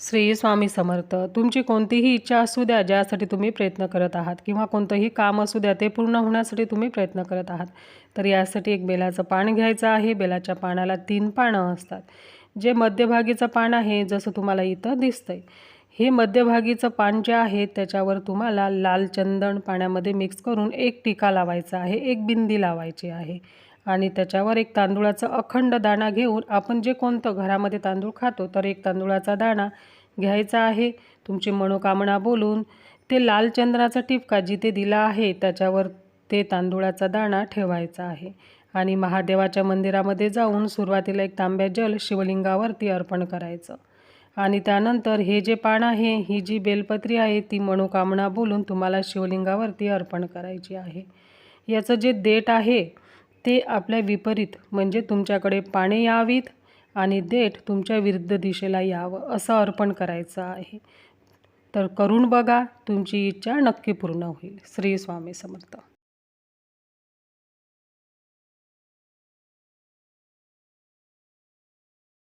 श्री स्वामी समर्थ तुमची कोणतीही इच्छा असू द्या ज्यासाठी तुम्ही प्रयत्न करत आहात किंवा कोणतंही काम असू द्या ते पूर्ण होण्यासाठी तुम्ही प्रयत्न करत आहात. तर यासाठी एक बेलाचं पान घ्यायचं आहे. बेलाच्या पानाला तीन पानं असतात. जे मध्यभागीचं पान आहे जसं तुम्हाला इथं दिसतंय. हे मध्यभागीचं पान जे आहे त्याच्यावर तुम्हाला लाल चंदन पाण्यामध्ये मिक्स करून एक टिका लावायचा आहे एक बिंदी लावायची आहे. आणि त्याच्यावर एक तांदूळाचा अखंड दाणा घेऊन आपण जे कोणतं घरामध्ये तांदूळ खातो तर एक तांदूळाचा दाणा घ्यायचा आहे. तुमची मनोकामना बोलून ते लाल चंद्राचा टिपका जिथे दिला आहे त्याच्यावर ते तांदूळाचा दाणा ठेवायचा आहे. आणि महादेवाच्या मंदिरामध्ये जाऊन सुरुवातीला एक तांब्या जल शिवलिंगावरती अर्पण करायचं. आणि त्यानंतर हे जे पान आहे ही जी बेलपत्री आहे ती मनोकामना बोलून तुम्हाला शिवलिंगावरती अर्पण करायची आहे. याचं जे देठ आहे ते आपल्या विपरीत म्हणजे तुमच्याकडे पाने यावीत आणि देठ तुमच्या विरुद्ध दिशेला यावं असं अर्पण करायचं आहे. तर करून बघा तुमची इच्छा नक्की पूर्ण होईल. श्री स्वामी समर्थ.